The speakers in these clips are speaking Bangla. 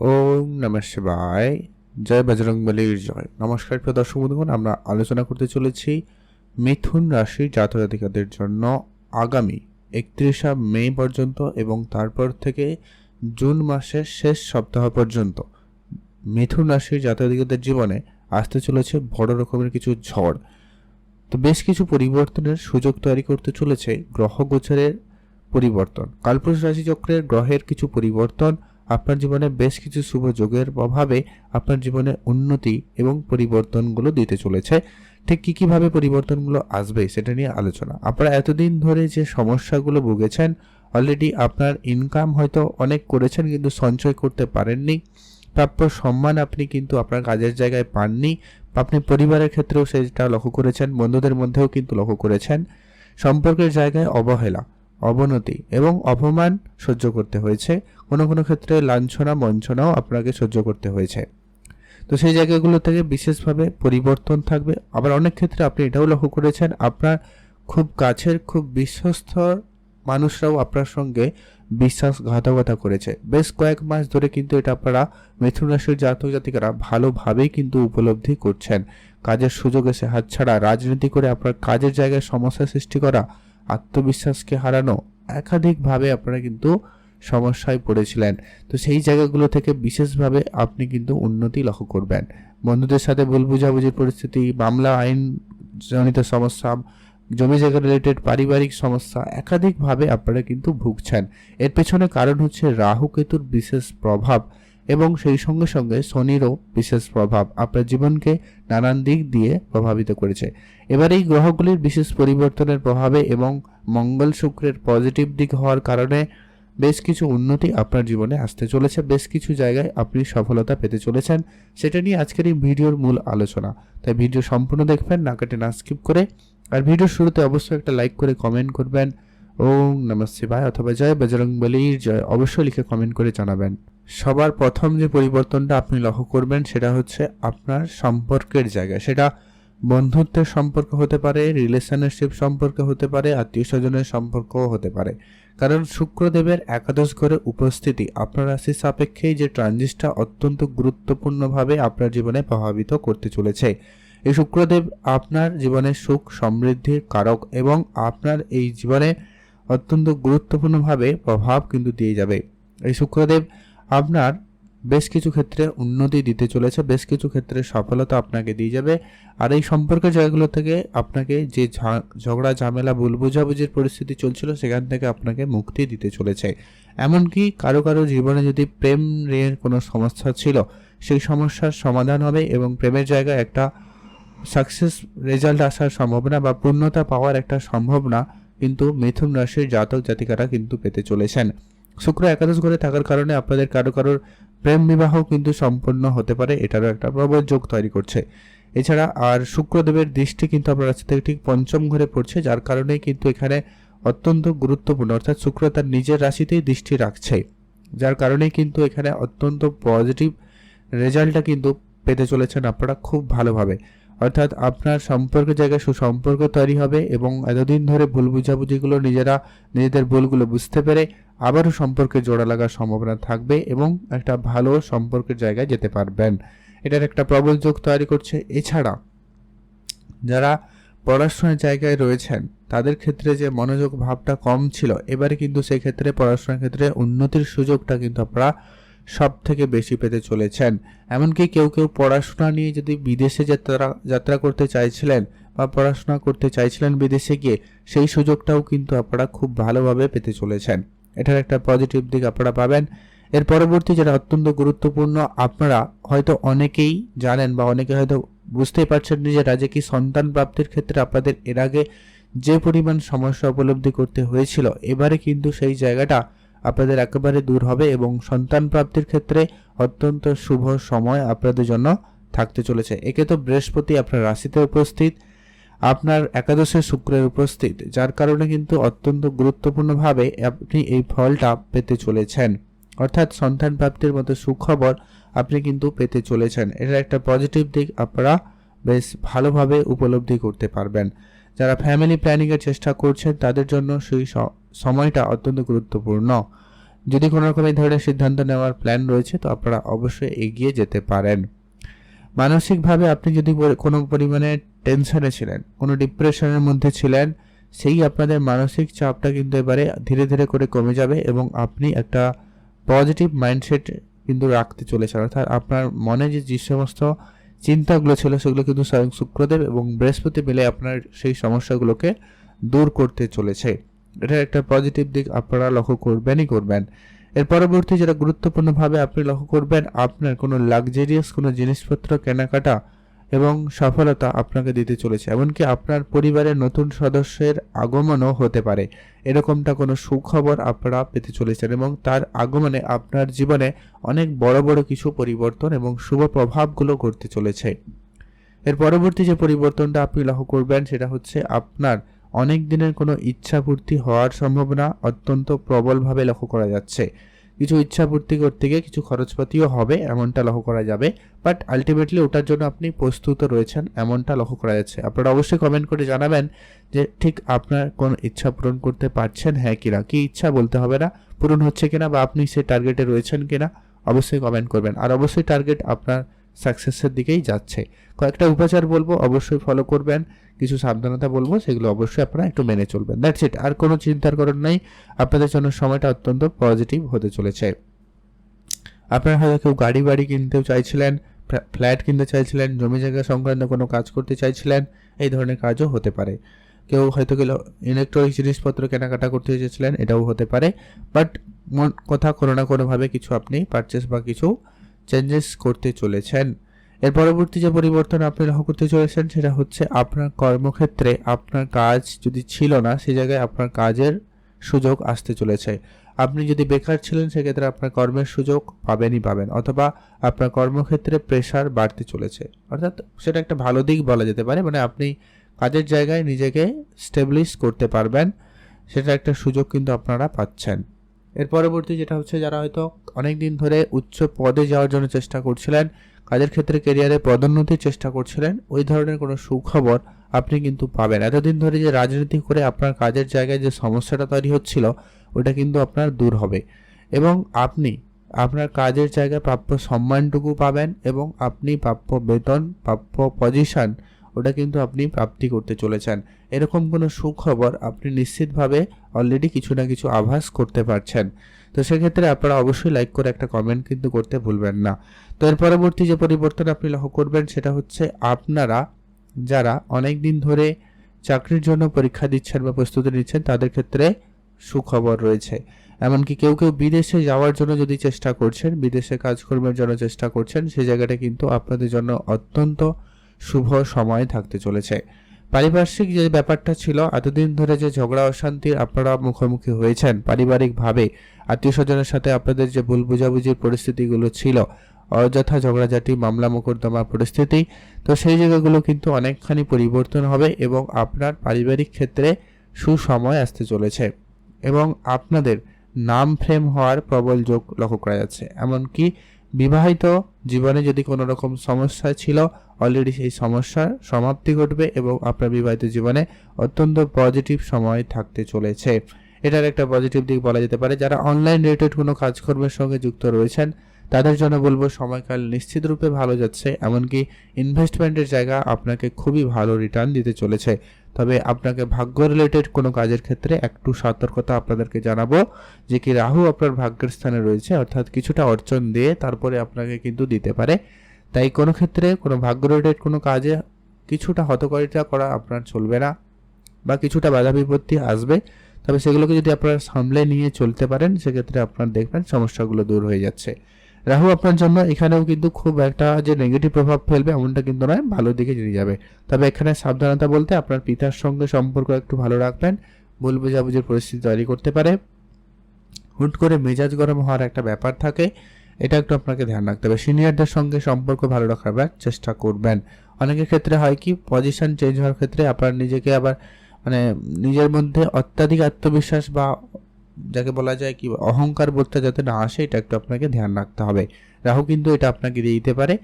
ওম নমঃ শিবায়। জয় বজরং বলির জয়। নমস্কার প্রিয় দর্শক বন্ধুগণ, আমরা আলোচনা করতে চলেছি মিথুন রাশির জাতজাতিকাদের জন্য আগামী একত্রিশা মে পর্যন্ত এবং তারপর থেকে জুন মাসের শেষ সপ্তাহ পর্যন্ত। মিথুন রাশির জাতজাতিকাদের জীবনে আসতে চলেছে বড় রকমের কিছু ঝড়। তো বেশ কিছু পরিবর্তনের সুযোগ তৈরি করতে চলেছে গ্রহ গোচরের পরিবর্তন। কালপুরুষ রাশিচক্রের গ্রহের কিছু পরিবর্তন আপনার জীবনে বেশ কিছু শুভ যোগের প্রভাবে আপনার জীবনে উন্নতি এবং পরিবর্তনগুলো দিতে চলেছে। ঠিক কী কীভাবে পরিবর্তনগুলো আসবে সেটা নিয়ে আলোচনা। আপনারা এতদিন ধরে যে সমস্যাগুলো ভুগেছেন অলরেডি আপনার ইনকাম হয়তো অনেক করেছেন কিন্তু সঞ্চয় করতে পারেননি। প্রাপ্য সম্মান আপনি কিন্তু আপনার কাজের জায়গায় পাননি। আপনি পরিবারের ক্ষেত্রেও সেটা লক্ষ্য করেছেন, বন্ধুদের মধ্যেও কিন্তু লক্ষ্য করেছেন। সম্পর্কের জায়গায় অবহেলা, অবনতি এবং অপমান সহ্য করতে হয়েছে। কোনো কোনো ক্ষেত্রে লাঞ্ছনা, বঞ্চনাও আপনাকে সহ্য করতে হয়েছে। তো সেই জায়গাগুলো থেকে বিশেষভাবে পরিবর্তন থাকবে। আবার অনেক ক্ষেত্রে আপনি এটাও লক্ষ্য করেছেন, আপনার খুব কাছের, খুব বিশ্বস্ত মানুষরাও আপনার সঙ্গে বিশ্বাসঘাতকতা করেছে। বেশ কয়েক মাস ধরে কিন্তু এটা আপনারা মিথুন রাশির জাতক জাতিকারা ভালোভাবেই কিন্তু উপলব্ধি করছেন। কাজের সুযোগ এসে হাতছাড়া, রাজনীতি করে আপনার কাজের জায়গায় সমস্যা সৃষ্টি করা, আত্মবিশ্বাসকে হারানো, একাধিকভাবে আপনারা কিন্তু সমস্যায় পড়েছিলেন। তো সেই জায়গাগুলো থেকে বিশেষভাবে আপনি কিন্তু উন্নতি লক্ষ্য করবেন। বন্ধুদের সাথে ভুল বুঝাবুঝির পরিস্থিতি, মামলা আইন জনিত সমস্যা, জমি জায়গা রিলেটেড পারিবারিক সমস্যা একাধিকভাবে আপনারা কিন্তু ভুগছেন। এর পেছনে কারণ হচ্ছে রাহু কেতুর বিশেষ প্রভাব এবং সেই সঙ্গে সঙ্গে শনিরও বিশেষ প্রভাব আপনার জীবনকে নানান দিক দিয়ে প্রভাবিত করেছে। এবার এই গ্রহগুলির বিশেষ পরিবর্তনের প্রভাবে এবং মঙ্গল শুক্রের পজিটিভ দিক হওয়ার কারণে বেশ কিছু উন্নতি আপনার জীবনে আসতে চলেছে, বেশ কিছু জায়গায় আপনি সফলতা পেতে চলেছেন, সেটা নিয়ে আজকের এই ভিডিওর মূল আলোচনা। তাই ভিডিও সম্পূর্ণ দেখবেন, না কেটে না স্কিপ করে, আর ভিডিওর শুরুতে অবশ্যই একটা লাইক করে কমেন্ট করবেন। ওম নমঃ শিবায় অথবা জয় বজরং বলির জয়, অবশ্যই লিখে কমেন্ট করে জানাবেন। সবার প্রথম যে পরিবর্তনটা আপনি লক্ষ্য করবেন, সেটা হচ্ছে আপনার সম্পর্কের জায়গা, সেটা বন্ধুত্বের সম্পর্ক হতে পারে রিলেশনশিপ সম্পর্ক হতে পারে আত্মীয় স্বজনের সম্পর্কও হতে পারে। কারণ শুক্রদেবের একাদশ ঘরে উপস্থিতি আপনার রাশি সাপেক্ষেই যে ট্রানজিটটা অত্যন্ত গুরুত্বপূর্ণভাবে আপনার জীবনে প্রভাবিত করতে চলেছে। এই শুক্রদেব আপনার জীবনে সুখ সমৃদ্ধির কারক এবং আপনার এই জীবনে অত্যন্ত গুরুত্বপূর্ণভাবে প্রভাব কিন্তু দিয়ে যাবে। এই শুক্রদেব আপনার বেশ কিছু ক্ষেত্রে উন্নতি দিতে চলেছে, বেশ কিছু ক্ষেত্রে সফলতা আপনাকে দিয়ে যাবে। আর এই সম্পর্কের জায়গাগুলো থেকে আপনাকে যে ঝগড়া, ঝামেলা ভুল বুঝাবুঝির পরিস্থিতি চলছিল, সেখান থেকে আপনাকে মুক্তি দিতে চলেছে। এমনকি কারও কারও জীবনে যদি প্রেম নিয়ে কোনো সমস্যা ছিল, সেই সমস্যার সমাধান হবে এবং প্রেমের জায়গায় একটা সাকসেস রেজাল্ট আসার সম্ভাবনা বা পূর্ণতা পাওয়ার একটা সম্ভাবনা কিন্তু মিথুন রাশির জাতক জাতিকারা কিন্তু পেতে চলেছেন। শুক্র একাদশ ঘরে থাকার কারণে আপনাদের কারও কারোর প্রেম বিবাহ কিন্তু সম্পন্ন হতে পারে, এটারও একটা প্রবল যোগ তৈরি করছে। এছাড়া আর শুক্রদেবের দৃষ্টি কিন্তু আপনার রাশি থেকে ঠিক পঞ্চম ঘরে পড়ছে, যার কারণে কিন্তু এখানে অত্যন্ত গুরুত্বপূর্ণ, অর্থাৎ শুক্র তার নিজের রাশিতেই দৃষ্টি রাখছে, যার কারণে কিন্তু এখানে অত্যন্ত পজিটিভ রেজাল্টটা কিন্তু পেতে চলেছেন আপনারা খুব ভালোভাবে। অর্থাৎ আপনার সম্পর্কের জায়গায় সুসম্পর্ক তৈরি হবে এবং এতদিন ধরে ভুল বুঝাবুঝিগুলো নিজেরা নিজেদের ভুলগুলো বুঝতে পেরে আবারও সম্পর্কে জোড়া লাগার সম্ভাবনা থাকবে এবং একটা ভালো সম্পর্কের জায়গায় যেতে পারবেন। এটার একটা প্রবল যোগ তৈরি করছে। এছাড়া যারা পড়াশোনার জায়গায় রয়েছেন, তাদের ক্ষেত্রে যে মনোযোগ ভাবটা কম ছিল, এবারে কিন্তু সেই ক্ষেত্রে পড়াশোনার ক্ষেত্রে উন্নতির সুযোগটা কিন্তু আপনারা সব থেকে বেশি পেতে চলেছেন। এমনকি কেউ কেউ পড়াশোনা নিয়ে যদি বিদেশে যাত্রা যাত্রা করতে চাইছিলেন বা পড়াশোনা করতে চাইছিলেন বিদেশে গিয়ে, সেই সুযোগটাও কিন্তু আপনারা খুব ভালোভাবে পেতে চলেছেন। এটার একটা পজিটিভ দিক আপনারা পাবেন। এর পরবর্তী যেটা অত্যন্ত গুরুত্বপূর্ণ, আপনারা হয়তো অনেকেই জানেন বা অনেকে হয়তো বুঝতেই পারছেন নিজেরা যে কি সন্তান প্রাপ্তির ক্ষেত্রে আপনাদের এর আগে যে পরিমাণ সমস্যা উপলব্ধি করতে হয়েছিল, এবারে কিন্তু সেই জায়গাটা আপনাদের একেবারে দূর হবে এবং সন্তান প্রাপ্তির ক্ষেত্রে অত্যন্ত শুভ সময় আপনাদের জন্য থাকতে চলেছে। একে তো বৃহস্পতি আপনার রাশিতে উপস্থিত, আপনার একাদশে শুক্রের উপস্থিত, যার কারণে কিন্তু অত্যন্ত গুরুত্বপূর্ণভাবে আপনি এই ফলটা পেতে চলেছেন। অর্থাৎ সন্তান প্রাপ্তির মতো সুখবর আপনি কিন্তু পেতে চলেছেন। এটা একটা পজিটিভ দিক, আপনারা বেশ ভালোভাবে উপলব্ধি করতে পারবেন। যারা ফ্যামিলি প্ল্যানিংয়ের চেষ্টা করছেন, তাদের জন্য সেই সময়টা অত্যন্ত গুরুত্বপূর্ণ। যদি কোনো রকম এই ধরনের সিদ্ধান্ত নেওয়ার প্ল্যান রয়েছে, তো আপনারা অবশ্যই এগিয়ে যেতে পারেন। মানসিকভাবে আপনি যদি কোনো পরিমাণে টেনশনে ছিলেন, কোনো ডিপ্রেশনের মধ্যে ছিলেন, সেই আপনাদের মানসিক চাপটা কিন্তু এবারে ধীরে ধীরে করে কমে যাবে এবং আপনি একটা পজিটিভ মাইন্ডসেট কিন্তু রাখতে চলেছেন। অর্থাৎ আপনার মনে যে যে সমস্ত চিন্তাগুলো ছিল, সেগুলো কিন্তু স্বয়ং শুক্রদেব এবং বৃহস্পতি মিলে আপনার সেই সমস্যাগুলোকে দূর করতে চলেছে। এটার একটা পজিটিভ দিক, আপনারা লক্ষ্য করবেনই করবেন। এর পরবর্তী যেটা গুরুত্বপূর্ণভাবে আপনি লক্ষ্য করবেন, আপনার কোনো লাক্সারিয়াস কোনো জিনিসপত্র, কেনাকাটা এবং সফলতা আপনাকে দিতে চলেছে। এমনকি আপনার পরিবারের নতুন সদস্যের আগমনও হতে পারে। এরকমটা কোনো সুখবর আপনারা পেতে চলেছেন এবং তার আগমনে আপনার জীবনে অনেক বড় বড় কিছু পরিবর্তন এবং শুভ প্রভাবগুলো ঘটতে চলেছে। এর পরবর্তী যে পরিবর্তনটা আপনি লক্ষ্য করবেন, সেটা হচ্ছে আপনার অনেক দিনের কোনো ইচ্ছা পূর্তি হওয়ার সম্ভাবনা অত্যন্ত প্রবলভাবে লক্ষ্য করা যাচ্ছে। কিছু ইচ্ছা পূর্তি করতে গিয়ে কিছু খরচপাতিও হবে, এমনটা লক্ষ্য করা যাবে। বাট আলটিমেটলি ওটার জন্য আপনি প্রস্তুত রয়েছেন, এমনটা লক্ষ্য করা যাচ্ছে। আপনারা অবশ্যই কমেন্ট করে জানাবেন যে ঠিক আপনার কোন ইচ্ছা পূরণ করতে পারছেন হ্যাঁ কিনা? কি ইচ্ছা বলতে হবে না? পূরণ হচ্ছে কিনা বা আপনি সেই টার্গেটে রয়েছেন কিনা? অবশ্যই কমেন্ট করবেন। আর অবশ্যই টার্গেট আপনার সাকসেসের দিকেই যাচ্ছে। কয়েকটা উপাচার বলব, অবশ্যই ফলো করবেন। কিছু সাবধানতা বলব, সেগুলো অবশ্যই আপনারা একটু মেনে চলবেন। দ্যাটস ইট আর কোনো চিন্তার কারণ নাই। আপনাদের জন্য সময়টা অত্যন্ত পজিটিভ হতে চলেছে। আপনারা হয়তো কেউ গাড়ি বাড়ি কিনতেও চাইছিলেন ফ্ল্যাট কিনতে চাইছিলেন, জমি জায়গা সংক্রান্ত কোনো কাজ করতে চাইছিলেন, এই ধরনের কাজও হতে পারে। কেউ হয়তো গেল ইলেকট্রনিক জিনিসপত্র কেনাকাটা করতে চেয়েছিলেন, এটাও হতে পারে। বাট কথা কোনো না কোনোভাবে কিছু আপনি পারচেস বা কিছু চেঞ্জেস করতে চলেছেন। এর পরবর্তী যে পরিবর্তন আপনি লক্ষ্য করতে চলেছেন, সেটা হচ্ছে আপনার কর্মক্ষেত্রে আপনার কাজ যদি ছিল না সেই জায়গায় আপনার কাজের সুযোগ আসতে চলেছে। আপনি যদি বেকার ছিলেন, সেক্ষেত্রে আপনার কর্মের সুযোগ পাবেনই পাবেন, অথবা আপনার কর্মক্ষেত্রে প্রেশার বাড়তে চলেছে। অর্থাৎ সেটা একটা ভালো দিক বলা যেতে পারে মানে আপনি কাজের জায়গায় নিজেকে স্টেবলিশ করতে পারবেন, সেটা একটা সুযোগ কিন্তু আপনারা পাচ্ছেন। এর পরবর্তী যেটা হচ্ছে যারা হয়তো অনেক দিন ধরে উচ্চ পদে যাওয়ার জন্য চেষ্টা করছিলেন, কাজের ক্ষেত্রে কেরিয়ারে পদোন্নতির চেষ্টা করছিলেন, ওই ধরনের কোনো সুখবর আপনি কিন্তু পাবেন। এতদিন ধরে যে রাজনীতি করে আপনার কাজের জায়গায় যে সমস্যাটা তৈরি হচ্ছিল, ওটা কিন্তু আপনার দূর হবে। এবং আপনি আপনার কাজের জায়গায় প্রাপ্য সম্মানটুকু পাবেন এবং আপনি প্রাপ্য বেতন, প্রাপ্য পজিশন ওটা কিন্তু আপনি প্রাপ্তি করতে চলেছেন। এরকম কোনো সুখবর আপনি নিশ্চিতভাবে অলরেডি কিছু না কিছু আভাস করতে পারছেন। তো সেক্ষেত্রে আপনারা অবশ্যই লাইক করে একটা কমেন্ট কিন্তু করতে ভুলবেন না। তো এর পরবর্তী যে পরিবর্তন আপনি লক্ষ্য করবেন সেটা হচ্ছে আপনারা যারা অনেক দিন ধরে চাকরির জন্য পরীক্ষা দিচ্ছেন বা প্রস্তুতি নিচ্ছেন, তাদের ক্ষেত্রে সুখবর রয়েছে। এমনকি কেউ কেউ বিদেশে যাওয়ার জন্য যদি চেষ্টা করছেন, বিদেশে কাজকর্মের জন্য চেষ্টা করছেন সেই জায়গাটা কিন্তু আপনাদের জন্য অত্যন্ত শুভ সময় থাকতে চলেছে। পারিপার্শ্বিক যে ব্যাপারটা ছিল, এতদিন ধরে যে ঝগড়া, অশান্তির আপনারা মুখোমুখি হয়েছেন পারিবারিকভাবে। আত্মীয় স্বজনের সাথে আপনাদের যে ভুল বুঝাবুঝির পরিস্থিতিগুলো ছিল, অযথা ঝগড়াঝাটি, মামলা মোকদ্দমা পরিস্থিতি, তো সেই জায়গাগুলো কিন্তু অনেকখানি পরিবর্তন হবে এবং আপনার পারিবারিক ক্ষেত্রে সুসময় আসতে চলেছে এবং আপনাদের নাম ফ্রেম হওয়ার প্রবল যোগ লক্ষ্য করা যাচ্ছে। এমনকি বিবাহিত জীবনে যদি কোনো রকম সমস্যা ছিল অলরেডি সেই সমস্যার সমাপ্তি ঘটবে এবং আপনার বিবাহিত জীবনে অত্যন্ত পজিটিভ সময় থাকতে চলেছে। এটার একটা পজিটিভ দিক বলা যেতে পারে, যারা অনলাইন রিলেটেড কোনো কাজকর্মের সঙ্গে যুক্ত রয়েছেন তাদের জন্য বলব সময়কাল নিশ্চিত রূপে ভালো যাচ্ছে, এমনকি ইনভেস্টমেন্টের জায়গা আপনাকে খুবই ভালো রিটার্ন দিতে চলেছে। তবে আপনাকে ভাগ্য রিলেটেড কোনো কাজের ক্ষেত্রে একটু সতর্কতা আপনাদেরকে জানাব, যে কি রাহু আপনার ভাগ্যের স্থানে রয়েছে, অর্থাৎ কিছুটা অর্জন দিয়ে তারপরে আপনাকে কিন্তু দিতে পারে। তাই কোনো ক্ষেত্রে কোনো ভাগ্য রিলেটেড কোনো কাজে কিছুটা হতকারিতা করা আপনার চলবে না, বা কিছুটা বাধা বিপত্তি আসবে। তবে সেগুলোকে যদি আপনারা সামলে নিয়ে চলতে পারেন, সেক্ষেত্রে আপনার দেখবেন সমস্যাগুলো দূর হয়ে যাচ্ছে। রাহু আপনার জন্য এখানেও কিন্তু খুব একটা যে নেগেটিভ প্রভাব ফেলবে এমনটা কিন্তু নয়, ভালো দিকে নিয়ে যাবে। তবে এখানে সাবধানতা বলতে আপনার পিতার সঙ্গে সম্পর্ক একটু ভালো রাখবেন, ভুল বোঝাবুঝির পরিস্থিতি তৈরি করতে পারে। হুট করে মেজাজ গরম হওয়ার একটা ব্যাপার থাকে, এটা একটু আপনাকে ধ্যান রাখতে হবে। সিনিয়রদের সঙ্গে সম্পর্ক ভালো রাখার চেষ্টা করবেন। অনেকের ক্ষেত্রে হয় কি পজিশন চেঞ্জ হওয়ার ক্ষেত্রে আপনার নিজেকে আবার মানে নিজের মধ্যে অত্যাধিক আত্মবিশ্বাস বা যাকে বলা যায় কি, অহংকার বোধটা যাতে না আসে, এটা একটু আপনাকে ধ্যান রাখতে হবে। রাহু কিন্তু এটা আপনাকে দিয়ে দিতে পারে,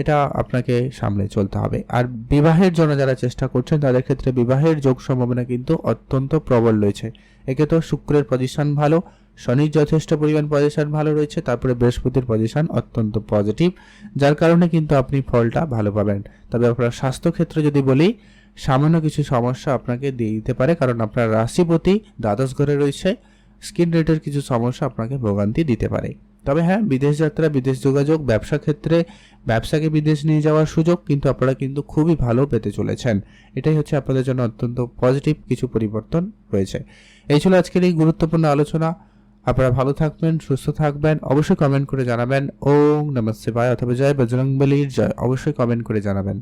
এটা আপনাকে সামলে চলতে হবে। আর বিবাহের জন্য যারা চেষ্টা করছেন, তাদের ক্ষেত্রে বিবাহের যোগ সম্ভাবনা কিন্তু অত্যন্ত প্রবল রয়েছে। একে তো শুক্রের পজিশন ভালো, শনির যথেষ্ট পরিমাণ পজিশন ভালো রয়েছে, তারপরে বৃহস্পতির পজিশন অত্যন্ত পজিটিভ যার কারণে কিন্তু আপনি ফলটা ভালো পাবেন। তবে আপনার স্বাস্থ্যক্ষেত্রে যদি বলি, সামান্য কিছু সমস্যা আপনাকে দিয়ে দিতে পারে, কারণ আপনার রাশিপতি দ্বাদশ ঘরে রয়েছে স্কিন রেটের কিছু সমস্যা আপনাকে ভোগান্তি দিতে পারে। তবে হ্যাঁ বিদেশ যাত্রা, বিদেশ যোগাযোগ, ব্যবসা ক্ষেত্রে ব্যবসাকে বিদেশ নিয়ে যাওয়ার সুযোগ কিন্তু আপনারা কিন্তু খুবই ভালো পেতে চলেছেন। এটাই হচ্ছে আপনাদের জন্য অত্যন্ত পজিটিভ কিছু পরিবর্তন রয়েছে এই ছিল আজকের এই গুরুত্বপূর্ণ আলোচনা। আপনারা ভালো থাকবেন, সুস্থ থাকবেন, অবশ্যই কমেন্ট করে জানাবেন। ওম নমস্তে ভাই অথবা জয় বজরংবলির জয়, অবশ্যই কমেন্ট করে জানাবেন।